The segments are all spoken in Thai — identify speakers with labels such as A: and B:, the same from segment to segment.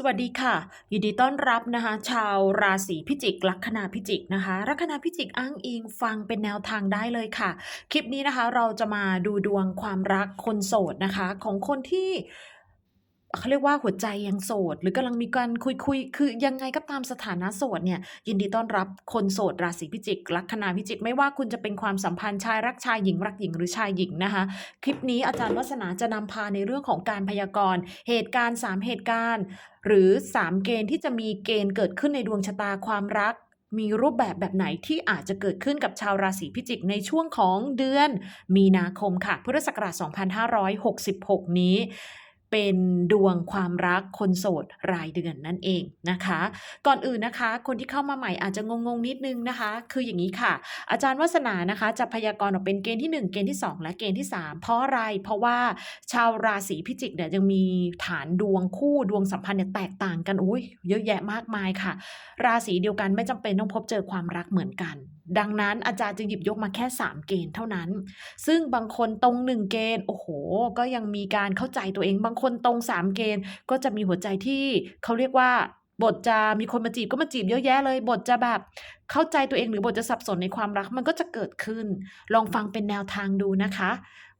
A: สวัสดีค่ะ ยินดีต้อนรับนะคะ ชาวราศีพิจิก ลัคนาพิจิกนะคะ ลัคนาพิจิกอ้างอิงฟังเป็นแนวทางได้เลยค่ะ คลิปนี้นะคะเราจะมาดูดวงความรักคนโสดนะคะ ของคนที่ เขาเรียกว่าหัวใจยังโสด หรือกำลังมีการคุยคุยคือยังไงก็ตามสถานะโสดเนี่ยยินดีต้อนรับคนโสดราศีพิจิกลัคนาพิจิก ไม่ว่าคุณจะเป็นความสัมพันธ์ชายรักชายหญิงรักหญิงหรือชายหญิงนะคะ คลิปนี้อาจารย์วัฒนาจะนำพาในเรื่องของการพยากรณ์ เหตุการณ์ 3 เหตุการณ์ หรือ 3 เกณฑ์ที่จะมีเกณฑ์เกิดขึ้นในดวงชะตาความรักมีรูปแบบแบบไหนที่อาจจะเกิดขึ้นกับชาวราศีพิจิกในช่วงของเดือน มีนาคมค่ะพุทธศักราช2566 นี้ เป็นดวงความรักคนโสดรายเดือนนั่นเองนะคะ ก่อนอื่นนะคะ คนที่เข้ามาใหม่อาจจะงงๆนิดนึงนะคะ คืออย่างนี้ค่ะ อาจารย์วัฒนานะคะจะพยากรณ์ออกเป็นเกณฑ์ที่ 1 เกณฑ์ที่ 2 และเกณฑ์ที่ 3 เพราะอะไร เพราะว่าชาวราศีพิจิกเนี่ยยังมีฐานดวงคู่ดวงสัมพันธ์เนี่ยแตกต่างกันอุ้ยเยอะแยะมากมายค่ะ ราศีเดียวกันไม่จำเป็นต้องพบเจอความรักเหมือนกัน ดังนั้นอาจารย์จึงหยิบยกมาแค่ 3 เกณฑ์เท่านั้น ซึ่งบางคนตรง 1 เกณฑ์โอ้โห ก็ยังมีการเข้าใจตัวเองบางคนตรง3เกณฑ์ ก็จะมีหัวใจที่เขาเรียกว่าบทจะมีคนมาจีบก็มาจีบเยอะแยะเลย บทจะแบบเข้าใจตัวเองหรือบทจะสับสนในความรักมันก็จะเกิดขึ้น ลองฟังเป็นแนวทางดูนะคะ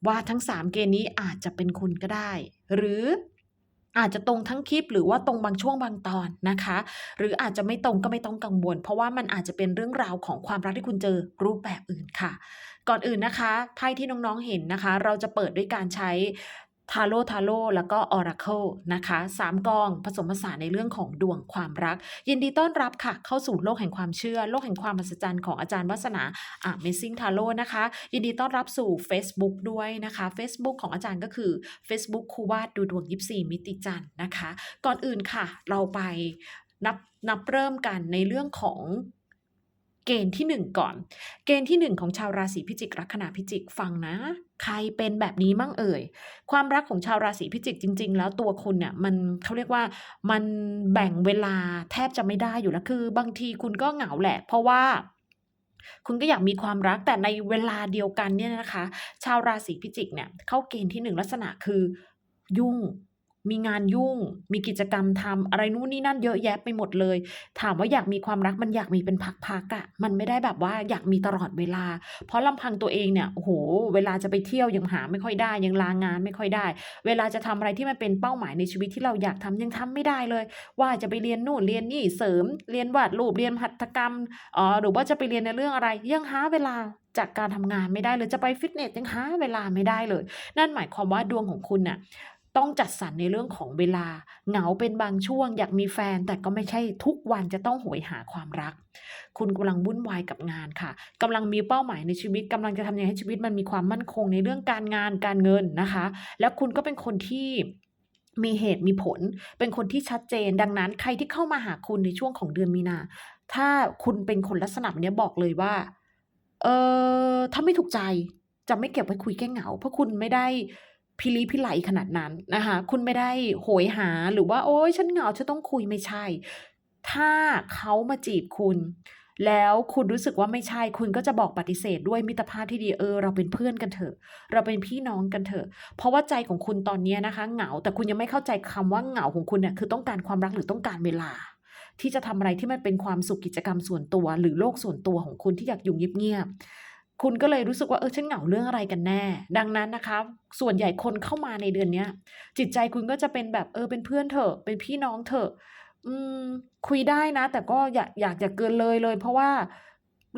A: ว่าทั้ง 3 เกณฑ์นี้อาจจะเป็นคุณก็ได้ หรืออาจจะตรงทั้งคลิปหรือว่าตรงบางช่วงบางตอนนะคะ หรืออาจจะไม่ตรงก็ไม่ต้องกังวล เพราะว่ามันอาจจะเป็นเรื่องราวของความรักที่คุณเจอรูปแบบอื่นค่ะ ก่อนอื่นนะคะไพ่ที่น้องๆเห็นนะคะ เราจะเปิดด้วยการใช้ ทาโร่ทาโร่แล้วก็ออราเคิลนะคะสามกองผสมผสานในเรื่องของดวงความรัก ยินดีต้อนรับค่ะ เข้าสู่โลกแห่งความเชื่อ โลกแห่งความมหัศจรรย์ของอาจารย์วัฒนา Amazing Tarot นะคะ ยินดีต้อนรับสู่ Facebook ด้วยนะคะ Facebook ของอาจารย์ก็คือ Facebook ครูวาดดูดวง 24 มิติจันทร์นะคะ ก่อนอื่นค่ะ เราไปนับนับเริ่มกันในเรื่องของ เกณฑ์ที่ 1 ก่อน เกณฑ์ที่ 1 ของชาวราศีพิจิกลัคนาพิจิกฟังนะ ใครเป็นแบบนี้มั่งเอ่ย ความรักของชาวราศีพิจิกจริง ๆ แล้วตัวคุณเนี่ยมันเขาเรียกว่ามันแบ่งเวลาแทบจะไม่ได้อยู่แล้วคือ บางทีคุณก็เหงาแหละ เพราะว่าคุณก็อยากมีความรักแต่ในเวลาเดียวกันเนี่ยนะคะ ชาวราศีพิจิกเนี่ยเข้าเกณฑ์ที่หนึ่งลักษณะคือยุ่ง มีงานยุ่ง มีกิจกรรมทำอะไรนู่นนี่นั่นเยอะแยะไปหมดเลย ถามว่าอยากมีความรักมันอยากมีเป็นพักๆอะ่ะ มันไม่ได้แบบว่าอยากมีตลอดเวลา เพราะลำพังตัวเองเนี่ย โอ้โห เวลาจะไปเที่ยวยังหาไม่ค่อยได้ ยังลางานไม่ค่อยได้ เวลาจะทำอะไรที่มันเป็นเป้าหมายในชีวิตที่เราอยากทำยังทำไม่ได้เลย ว่าจะไปเรียนนู่นเรียนนี่เสริม เรียนวาดรูปเรียนหัตถกรรมอ๋อหรือว่าจะไปเรียนในเรื่องอะไรยังหาเวลาจากการทำงานไม่ได้เลยจะไปฟิตเนสยังหาเวลาไม่ได้เลย นั่นหมายความว่าดวงของคุณน่ะ ต้องจัดสรรในเรื่องของเวลา เหงาเป็นบางช่วง อยากมีแฟนแต่ก็ไม่ใช่ทุกวันจะต้องโหยหาความรัก คุณกำลังวุ่นวายกับงานค่ะกำลังมีเป้าหมายในชีวิตกำลังจะทำยังไงให้ชีวิตมันมีความมั่นคงในเรื่องการงานการเงินนะคะ แล้วคุณก็เป็นคนที่มีเหตุมีผล เป็นคนที่ชัดเจน ดังนั้นใครที่เข้ามาหาคุณในช่วงของเดือนมีนา ถ้าคุณเป็นคนลักษณะเนี้ยบอกเลยว่า เออถ้าไม่ถูกใจจะไม่เก็บไว้คุยแก้เหงา เพราะคุณไม่ได้ พิลีพิไลขนาดนั้นนะคะ คุณไม่ได้โหยหาหรือว่าโอ๊ยฉันเหงาฉันต้องคุยไม่ใช่ ถ้าเขามาจีบคุณ แล้วคุณรู้สึกว่าไม่ใช่ คุณก็จะบอกปฏิเสธด้วยมิตรภาพที่ดีเออ เราเป็นเพื่อนกันเถอะ เราเป็นพี่น้องกันเถอะ เพราะว่าใจของคุณตอนนี้นะคะ เหงาแต่คุณยังไม่เข้าใจคำว่าเหงาของคุณเนี่ยคือต้องการความรักหรือต้องการเวลา ที่จะทำอะไรที่มันเป็นความสุขกิจกรรมส่วนตัว หรือโลกส่วนตัวของคุณที่อยากอยู่เงียบๆ คุณก็เลยรู้สึกว่าเออฉันเหงาเรื่องอะไรกันแน่ ดังนั้นนะคะ ส่วนใหญ่คนเข้ามาในเดือนเนี้ย จิตใจคุณก็จะเป็นแบบเออเป็นเพื่อนเถอะเป็นพี่น้องเถอะอืมคุยได้นะ แต่ก็อยากอยากจะเกินเลยเลย เพราะว่า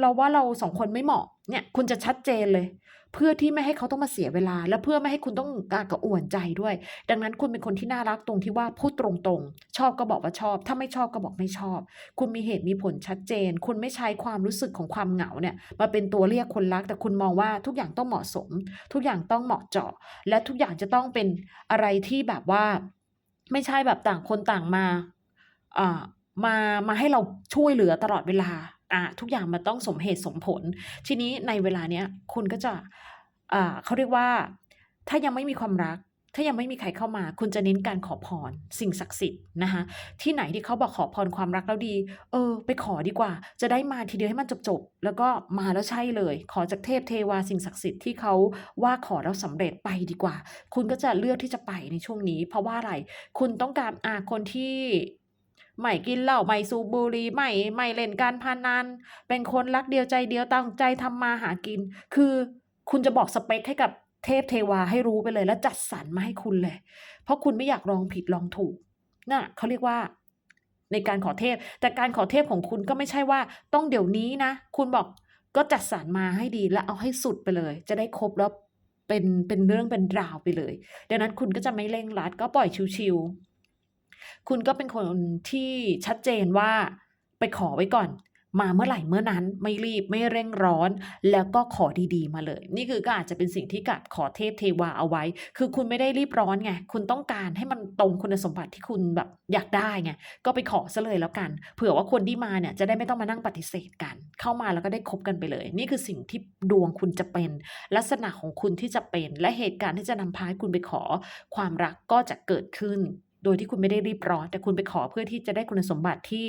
A: เราว่าเราสองคนไม่เหมาะ เนี่ยคุณจะชัดเจนเลย เพื่อที่ไม่ให้เขาต้องมาเสียเวลา และเพื่อไม่ให้คุณต้องกระอักกระอ่วนใจด้วย ดังนั้นคุณเป็นคนที่น่ารักตรงที่ว่าพูดตรงๆ ชอบก็บอกว่าชอบ ถ้าไม่ชอบก็บอกไม่ชอบ คุณมีเหตุมีผลชัดเจน คุณไม่ใช้ความรู้สึกของความเหงาเนี่ยมาเป็นตัวเรียกคนรัก แต่คุณมองว่าทุกอย่างต้องเหมาะสม ทุกอย่างต้องเหมาะเจาะ และทุกอย่างจะต้องเป็นอะไรที่แบบว่า ไม่ใช่แบบต่างคนต่างมาอ่ามามาให้เราช่วยเหลือตลอดเวลา อ่าทุกอย่างมันต้องสมเหตุสมผล ทีนี้ในเวลาเนี้ยคุณก็จะอ่าเขาเรียกว่า ถ้ายังไม่มีความรัก ถ้ายังไม่มีใครเข้ามา คุณจะเน้นการขอพร สิ่งศักดิ์สิทธิ์นะคะที่ไหนที่เขาบอกขอพรความรักแล้วดี เออ ไปขอดีกว่า จะได้มาทีเดียวให้มันจบๆแล้วก็มาแล้วใช่เลย ขอจากเทพเทวาสิ่งศักดิ์สิทธิ์ที่เขาว่าขอแล้วสำเร็จไปดีกว่า คุณก็จะเลือกที่จะไปในช่วงนี้ เพราะว่าอะไร คุณต้องการอ่าคนที่ ไม่กินเหล้าไม่สูบบุหรี่ไม่ไม่เล่นการพานันเป็นคนรักเดียวใจเดียวตั้งใจทำมาหากิน คือคุณจะบอกสเปคให้กับเทพเทวาให้รู้ไปเลย แล้วจัดสรรมาให้คุณเลย เพราะคุณไม่อยากลองผิดลองถูกน่ะเขาเรียกว่าในการขอเทพ แต่การขอเทพของคุณก็ไม่ใช่ว่าต้องเดี๋ยวนี้นะ คุณบอกก็จัดสรรมาให้ดีแล้วเอาให้สุดไปเลย จะได้ครบแล้วเป็นเป็นเรื่องเป็นราวไปเลย ดังนั้นคุณก็จะไม่เร่งรัดก็ปล่อยชิวๆ คุณก็เป็นคนที่ชัดเจนว่าไปขอไว้ก่อน มาเมื่อไหร่เมื่อนั้นไม่รีบไม่เร่งร้อน แล้วก็ขอดีๆ มาเลย นี่คือก็อาจจะเป็นสิ่งที่กับขอเทพเทวาเอาไว้ คือคุณไม่ได้รีบร้อนไงคุณต้องการให้มันตรงคุณสมบัติที่คุณแบบอยากได้ไงก็ไปขอซะเลยแล้วกัน เผื่อว่าคนที่มาเนี่ยจะได้ไม่ต้องมานั่งปฏิเสธกัน เข้ามาแล้วก็ได้คบกันไปเลย นี่คือสิ่งที่ดวงคุณจะเป็น ลักษณะของคุณที่จะเป็น และเหตุการณ์ที่จะนำพาให้คุณไปขอ ความรักก็จะเกิดขึ้น โดยที่คุณไม่ได้รีบร้อน แต่คุณไปขอเพื่อที่จะได้คุณสมบัติที่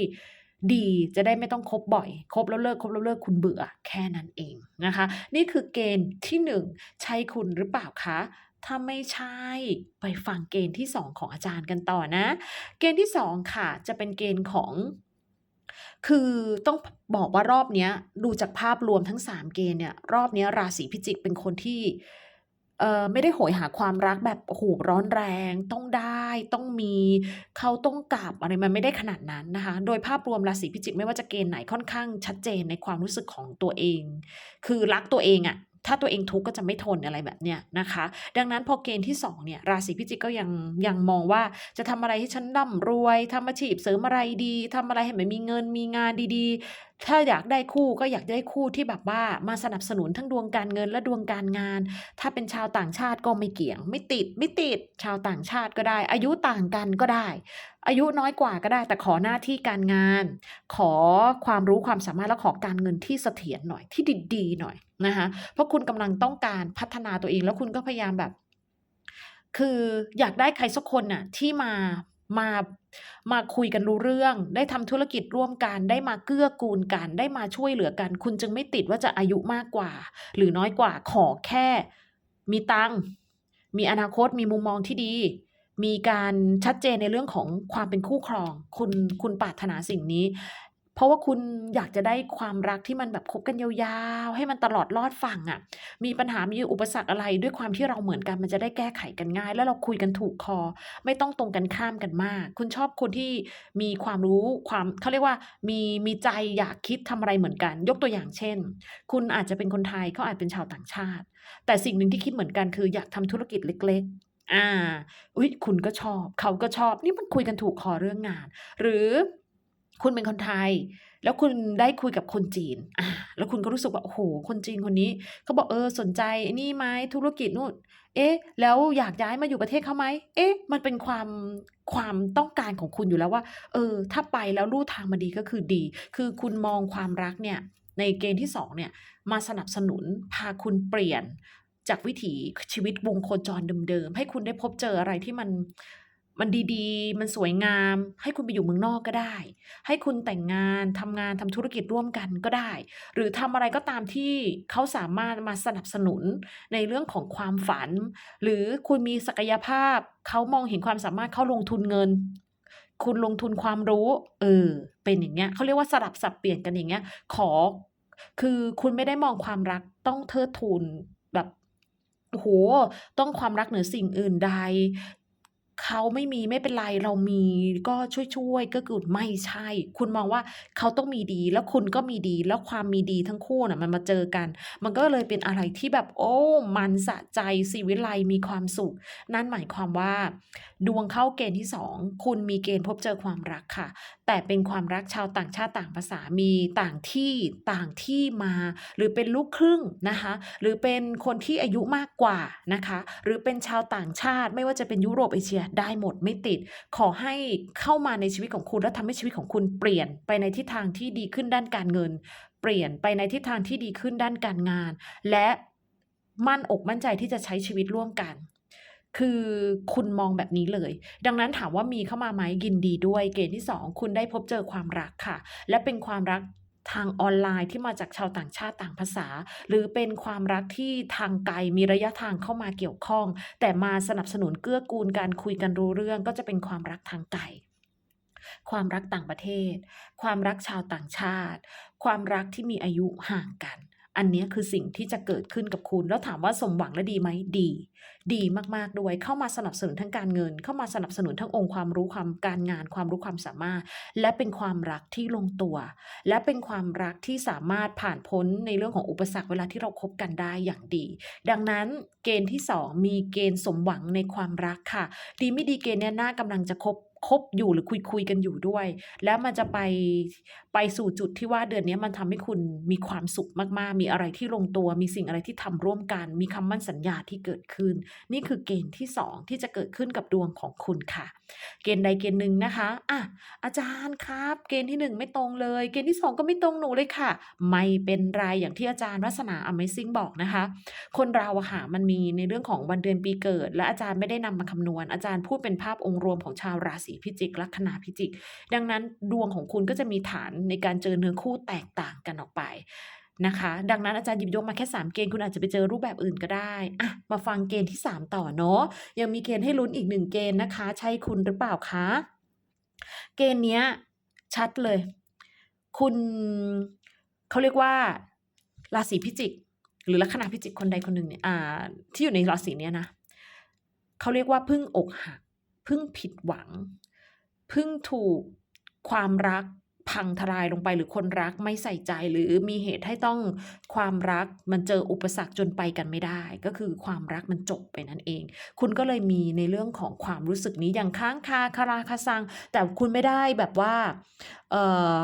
A: ดีจะได้ไม่ต้องคบบ่อย คบแล้วเลิกคบแล้วเลิกคุณเบื่อแค่นั้นเองนะคะ นี่คือเกณฑ์ที่หนึ่งใช่คุณหรือเปล่าคะถ้าไม่ใช่ไปฟังเกณฑ์ที่ 2 ของอาจารย์กันต่อนะ เกณฑ์ที่ 2 ค่ะ จะเป็นเกณฑ์ของ คือต้องบอกว่ารอบนี้ดูจากภาพรวมทั้ง 3 เกณฑ์เนี่ยรอบนี้ราศีพิจิกเป็นคนที่ เอ่อไม่ได้โหยหาความรักแบบโอ้โฮร้อนแรงต้องได้ต้องมีเขาต้องกลับอะไรมันไม่ได้ขนาดนั้นนะคะ โดยภาพรวมราศีพิจิกไม่ว่าจะเกณฑ์ไหนค่อนข้างชัดเจนในความรู้สึกของตัวเอง คือรักตัวเองอะ ถ้าตัวเองทุกข์ก็จะไม่ทนอะไรแบบเนี้ยนะคะ ดังนั้นพอเกณฑ์ที่2เนี่ยราศีพิจิกก็ยังยังมองว่าจะทำอะไรให้ฉันร่ำรวยทำอาชีพเสริมอะไรดีทำอะไรให้มันมีเงินมีงานดีๆ ถ้าอยากได้คู่ก็อยากได้คู่ที่แบบว่ามาสนับสนุนทั้งดวงการเงินและดวงการงาน ถ้าเป็นชาวต่างชาติก็ไม่เกี่ยง ไม่ติดไม่ติดชาวต่างชาติก็ได้ อายุต่างกันก็ได้ อายุน้อยกว่าก็ได้ แต่ขอหน้าที่การงาน ขอความรู้ความสามารถและขอการเงินที่เสถียรหน่อยที่ดีๆหน่อย นะคะเพราะคุณกำลังต้องการพัฒนาตัวเอง แล้วคุณก็พยายามแบบ คืออยากได้ใครสักคนน่ะ ที่มามามาคุยกันรู้เรื่อง ได้ทำธุรกิจร่วมกัน ได้มาเกื้อกูลกัน ได้มาช่วยเหลือกัน คุณจึงไม่ติดว่าจะอายุมากกว่า หรือน้อยกว่าขอแค่ มีตังมีอนาคตมีมุมมองที่ดี มีการชัดเจนในเรื่องของความเป็นคู่ครอง คุณคุณปรารถนาสิ่งนี้ เพราะว่าคุณอยากจะได้ความรักที่มันแบบคบกันยาวๆ ให้มันตลอดรอดฝั่งอะมีปัญหา มีอุปสรรคอะไรด้วยความที่เราเหมือนกันมันจะได้แก้ไขกันง่าย แล้วเราคุยกันถูกคอ ไม่ต้องตรงกันข้ามกันมาก คุณชอบคนที่มีความรู้ความเขาเรียกว่ามีมีใจอยากคิดทำอะไรเหมือนกัน ยกตัวอย่างเช่น คุณอาจจะเป็นคนไทยเขาอาจเป็นชาวต่างชาติ แต่สิ่งหนึ่งที่คิดเหมือนกันคืออยากทำธุรกิจเล็กๆ อ่าอุ๊ยคุณก็ชอบ เขาก็ชอบ นี่มันคุยกันถูกคอเรื่องงาน หรือ คุณเป็นคนไทย แล้วคุณได้คุยกับคนจีนอาแล้วคุณก็รู้สึกว่าโอ้โฮคนจีนคนนี้เขาบอกเออสนใจนี่ไหมธุรกิจนู่นเอ๊ะ แล้วอยากย้ายมาอยู่ประเทศเขาไหมเอ๊ะ มันเป็นความความต้องการของคุณอยู่แล้วว่า เออ ถ้าไปแล้วลู่ทางมันดีก็คือดี คือคุณมองความรักเนี่ย ในเกณฑ์ที่2เนี่ยมาสนับสนุนพาคุณเปลี่ยนจากวิถีชีวิตวงโคจรเดิมๆ ให้คุณได้พบเจออะไรที่มัน มันดีๆ มันสวยงาม ให้คุณไปอยู่เมืองนอกก็ได้ ให้คุณแต่งงานทำงานทำธุรกิจร่วมกันก็ได้ หรือทำอะไรก็ตามที่เขาสามารถมาสนับสนุนในเรื่องของความฝัน หรือคุณมีศักยภาพ เขามองเห็นความสามารถเขาลงทุนเงิน คุณลงทุนความรู้ เออ เป็นอย่างเงี้ยเขาเรียกว่าสลับสับเปลี่ยนกันอย่างเงี้ย ขอ คือคุณไม่ได้มองความรักต้องเทิดทูนแบบโอ้โฮต้องความรักเหนือสิ่งอื่นใด เขาไม่มีไม่เป็นไรเรามีก็ช่วยๆเกื้อกูลไม่ใช่ คุณมองว่าเขาต้องมีดี แล้วคุณก็มีดีแล้วความมีดีทั้งคู่น่ะมันมาเจอกัน มันก็เลยเป็นอะไรที่แบบ โอ้ มันสะใจศิวิไลมีความสุข นั่นหมายความว่า ดวงเข้าเกณฑ์ที่2คุณมีเกณฑ์พบเจอความรักค่ะ แต่เป็นความรักชาวต่างชาติต่างภาษามีต่างที่ต่างที่มา หรือเป็นลูกครึ่งนะคะ หรือเป็นคนที่อายุมากกว่านะคะ หรือเป็นชาวต่างชาติไม่ว่าจะเป็นยุโรปเอเชียได้หมดไม่ติด ขอให้เข้ามาในชีวิตของคุณและทำให้ชีวิตของคุณเปลี่ยนไปในทิศทางที่ดีขึ้นด้านการเงิน เปลี่ยนไปในทิศทางที่ดีขึ้นด้านการงาน และมั่นอกมั่นใจที่จะใช้ชีวิตร่วมกันคือคุณมองแบบนี้เลย ดังนั้นถามว่ามีเข้ามาไหมยินดีด้วย เกณฑ์ที่ 2 คุณได้พบเจอความรักค่ะ และเป็นความรัก ทางออนไลน์ที่มาจากชาวต่างชาติต่างภาษา หรือเป็นความรักที่ทางไกลมีระยะทางเข้ามาเกี่ยวข้อง แต่มาสนับสนุนเกื้อกูลการคุยกันรู้เรื่องก็จะเป็นความรักทางไกลความรักต่างประเทศ ความรักชาวต่างชาติ ความรักที่มีอายุห่างกัน อันนี้คือสิ่งที่จะเกิดขึ้นกับคุณ แล้วถามว่าสมหวังและดีไหมดี ดีมากๆด้วยเข้ามาสนับสนุนทั้งการเงิน เข้ามาสนับสนุนทั้งองค์ความรู้ความการงาน ความรู้ความสามารถ และเป็นความรักที่ลงตัว และเป็นความรักที่สามารถผ่านพ้นในเรื่องของอุปสรรคเวลาที่เราคบกันได้อย่างดี ดังนั้นเกณฑ์ที่ 2 มีเกณฑ์สมหวังในความรักค่ะ ดีไม่ดีเกณฑ์เนี้ยน่ากำลังจะคบคบอยู่หรือคุยคุยกันอยู่ด้วย แล้วมันจะไปไปสู่จุดที่ว่าเดือนนี้มันทำให้คุณมีความสุขมากๆ มีอะไรที่ลงตัว มีสิ่งอะไรที่ทำร่วมกัน มีคำมั่นสัญญาที่เกิดขึ้น นี่คือเกณฑ์ที่ 2 ที่จะเกิดขึ้นกับดวงของคุณค่ะ เกณฑ์ใดเกณฑ์หนึ่งนะคะอะอาจารย์ครับ เกณฑ์ที่ 1 ไม่ตรงเลย เกณฑ์ที่ 2 ก็ไม่ตรงหนูเลยค่ะ ไม่เป็นไรอย่างที่อาจารย์วัฒนา Amazing บอกนะคะ คนเราอะค่ะมันมีในเรื่องของวันเดือนปีเกิด และอาจารย์ไม่ได้นำมาคำนวณ อาจารย์พูดเป็นภาพองค์รวมของชาวราศีพิจิกลัคนาพิจิก ดังนั้นดวงของคุณก็จะมีฐานในการเจอเนื้อคู่แตกต่างกันออกไปนะคะ ดังนั้นอาจารย์หยิบยกมาแค่ 3 เกณฑ์คุณอาจจะไปเจอรูปแบบอื่นก็ได้อะมาฟังเกณฑ์ที่ 3 ต่อเนาะยังมีเกณฑ์ให้ลุ้นอีก1เกณฑ์นะคะ ใช่คุณหรือเปล่าคะเกณฑ์เนี้ยชัดเลย คุณเขาเรียกว่าราศีพิจิก หรือลัคนาพิจิกคนใดคนหนึ่งเนี่ยอ่า ที่อยู่ในราศีเนี้ยนะเขาเรียกว่าพิ่งอกหักพิ่งผิดหวังพิ่งถูกความรัก พังทลายลงไปหรือคนรักไม่ใส่ใจหรือมีเหตุให้ต้องความรักมันเจออุปสรรคจนไปกันไม่ได้ ก็คือความรักมันจบไปนั่นเอง คุณก็เลยมีในเรื่องของความรู้สึกนี้อย่างค้างคาคาราคาซัง แต่คุณไม่ได้แบบว่าเอ่อ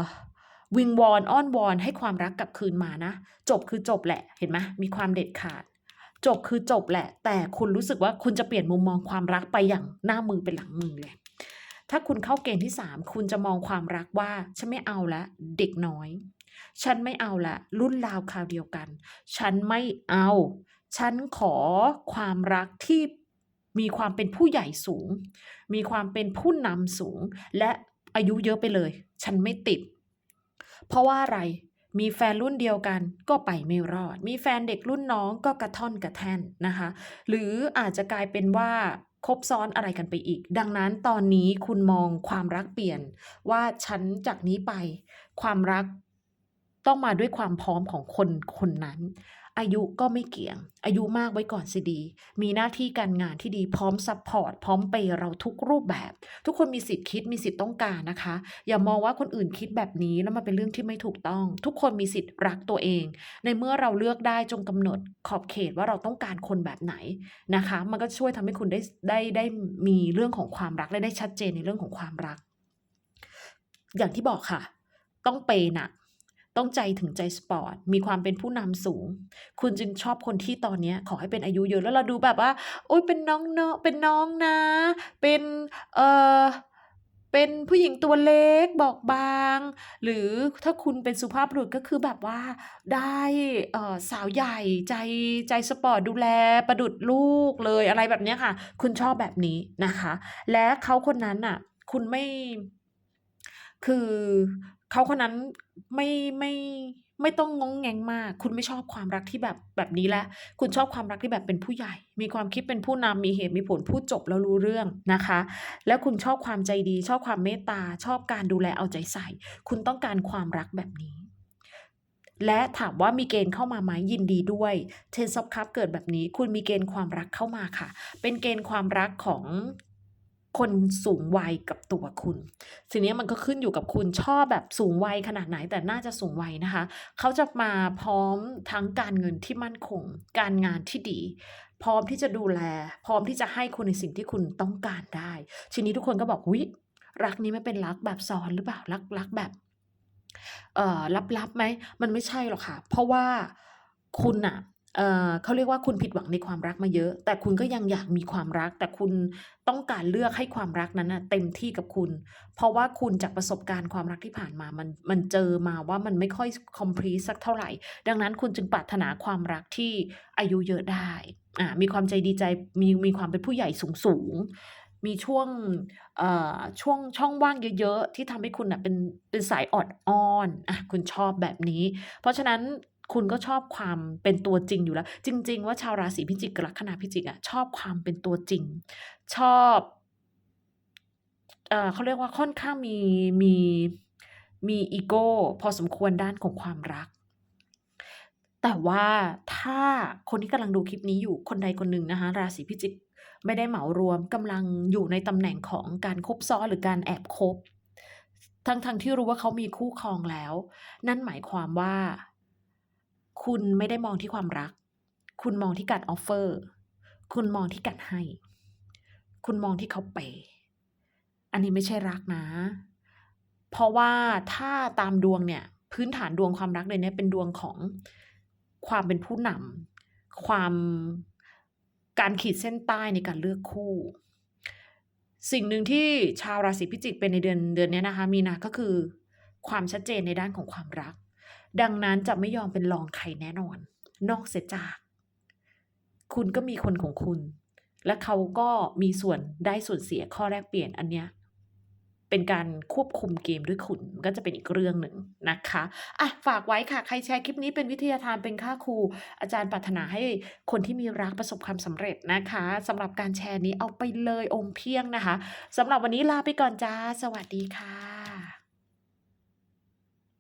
A: วิงวอนอ้อนวอนให้ความรักกลับคืนมานะ จบคือจบแหละเห็นไหมมีความเด็ดขาด จบคือจบแหละ แต่คุณรู้สึกว่าคุณจะเปลี่ยนมุมมองความรักไปอย่างหน้ามือเป็นหลังมือเลย ถ้าคุณเข้าเกณฑ์ที่ 3 คุณจะมองความรักว่า ฉันไม่เอาแล้วเด็กน้อย ฉันไม่เอาละ รุ่นราวคราวเดียวกัน ฉันไม่เอา ฉันขอความรักที่มีความเป็นผู้ใหญ่สูง มีความเป็นผู้นำสูง และอายุเยอะไปเลย ฉันไม่ติด เพราะว่าอะไรมีแฟนรุ่นเดียวกันก็ไปไม่รอด มีแฟนเด็กรุ่นน้องก็กระท่อนกระแท่นนะคะ หรืออาจจะกลายเป็นว่า คบซ้อนอะไรกันไปอีก ดังนั้นตอนนี้คุณมองความรักเปลี่ยน ว่าฉันจากนี้ไป ความรักต้องมาด้วยความพร้อมของคนคนนั้น อายุก็ไม่เกี่ยง อายุมากไว้ก่อนสิดี มีหน้าที่การงานที่ดีพร้อมซัพพอร์ตพร้อมเปยเราทุกรูปแบบ ทุกคนมีสิทธิ์คิดมีสิทธิ์ต้องการนะคะ อย่ามองว่าคนอื่นคิดแบบนี้แล้วมันเป็นเรื่องที่ไม่ถูกต้อง ทุกคนมีสิทธิ์รักตัวเอง ในเมื่อเราเลือกได้จงกำหนดขอบเขตว่าเราต้องการคนแบบไหนนะคะ มันก็ช่วยทำให้คุณได้ได้ได้มีเรื่องของความรักและได้ชัดเจนในเรื่องของความรัก อย่างที่บอกค่ะ ต้องเปยหนัก ต้องใจถึงใจสปอร์ต มีความเป็นผู้นำสูง คุณจึงชอบคนที่ตอนเนี้ยขอให้เป็นอายุเยอะแล้วเราดูแบบว่า โอ๊ยเป็นน้องเนาะเป็นน้องนะ เป็นเอ่อเป็นผู้หญิงตัวเล็กบอบบาง หรือถ้าคุณเป็นสุภาพบุรุษก็คือแบบว่าได้เอ่อสาวใหญ่ใจใจสปอร์ตดูแลประดุจลูกเลยอะไรแบบนี้ค่ะ คุณชอบแบบนี้นะคะ และเขาคนนั้นน่ะ คุณไม่คือ เขาคนนั้นไม่ไม่ไม่ต้องงงแงงมาก คุณไม่ชอบความรักที่แบบแบบนี้แล้วคุณชอบความรักที่แบบเป็นผู้ใหญ่ มีความคิดเป็นผู้นำมีเหตุมีผลพูดจบแล้วรู้เรื่องนะคะ แล้วคุณชอบความใจดี ชอบความเมตตา ชอบการดูแลเอาใจใส่ คุณต้องการความรักแบบนี้ และถามว่ามีเกณฑ์เข้ามาไหมยินดีด้วยเทนซอฟคัพเกิดแบบนี้ คุณมีเกณฑ์ความรักเข้ามาค่ะ เป็นเกณฑ์ความรักของ คนสูงวัยกับตัวคุณทีนี้มันก็ขึ้นอยู่กับคุณชอบแบบสูงวัยขนาดไหนแต่น่าจะสูงวัยนะคะ เขาจะมาพร้อมทั้งการเงินที่มั่นคง การงานที่ดี พร้อมที่จะดูแล พร้อมที่จะให้คุณในสิ่งที่คุณต้องการได้ ทีนี้ทุกคนก็บอกวิรักนี้ไม่เป็นรักแบบซ้อนหรือเปล่ารักรักแบบเอ่อลับๆไหมมันไม่ใช่หรอกค่ะ เพราะว่าคุณน่ะ เเขาเรียกว่าคุณผิดหวังในความรักมาเยอะ แต่คุณก็ยังอยากมีความรัก แต่คุณต้องการเลือกให้ความรักนั้นนะเต็มที่กับคุณ เพราะว่าคุณจากประสบการณ์ความรักที่ผ่านมามันมันเจอมาว่ามันไม่ค่อย complete สักเท่าไหร่ ดังนั้นคุณจึงปรารถนาความรักที่อายุเยอะได้อ่ามีความใจดีใจมีมีความเป็นผู้ใหญ่สูงๆมีช่วงอ่อช่วงช่องว่างเยอะ ๆ ที่ทำให้คุณนะเป็นเป็นสายออดอ้อนอะคุณชอบแบบนี้ เพราะฉะนั้น คุณก็ชอบความเป็นตัวจริงอยู่แล้ว จริง ๆ ว่าชาวราศีพิจิกกับลัคนาพิจิกอะชอบความเป็นตัวจริง ชอบเอ่อเขาเรียกว่าค่อนข้างมีมีมีอีโกพอสมควรด้านของความรัก แต่ว่าถ้าคนที่กำลังดูคลิปนี้อยู่คนใดคนหนึ่งนะคะราศีพิจิกไม่ได้เหมารวมกำลังอยู่ในตำแหน่งของการคบซ้อนหรือการแอบคบทั้งๆทที่รู้ว่าเขามีคู่ครองแล้ว นั่นหมายความว่า คุณไม่ได้มองที่ความรัก คุณมองที่การออฟเฟอร์ คุณมองที่การให้ คุณมองที่เขาเปอันนี้ไม่ใช่รักนะ เพราะว่าถ้าตามดวงเนี่ย พื้นฐานดวงความรักเลยเนี่ยเป็นดวงของความเป็นผู้นำความการขีดเส้นใต้ในการเลือกคู่ สิ่งหนึ่งที่ชาวราศีพิจิกเป็นในเดือนเดือนนี้นะคะ มีนา ก็คือความชัดเจนในด้านของความรัก ดังนั้นจะไม่ยอมเป็นรองใครแน่นอน นอกเสียจาก คุณก็มีคนของคุณ และเขาก็มีส่วนได้ส่วนเสียข้อแรกเปลี่ยนอันเนี้ยเป็นการควบคุมเกมด้วยคุณก็จะเป็นอีกเรื่องหนึ่งนะคะอะฝากไว้ค่ะ ใครแชร์คลิปนี้เป็นวิทยาทานเป็นค่าครู อาจารย์ปรารถนาให้คนที่มีรักประสบความสำเร็จนะคะสำหรับการแชร์นี้เอาไปเลยองค์เพียงนะคะสำหรับวันนี้ลาไปก่อนจ้า สวัสดีค่ะ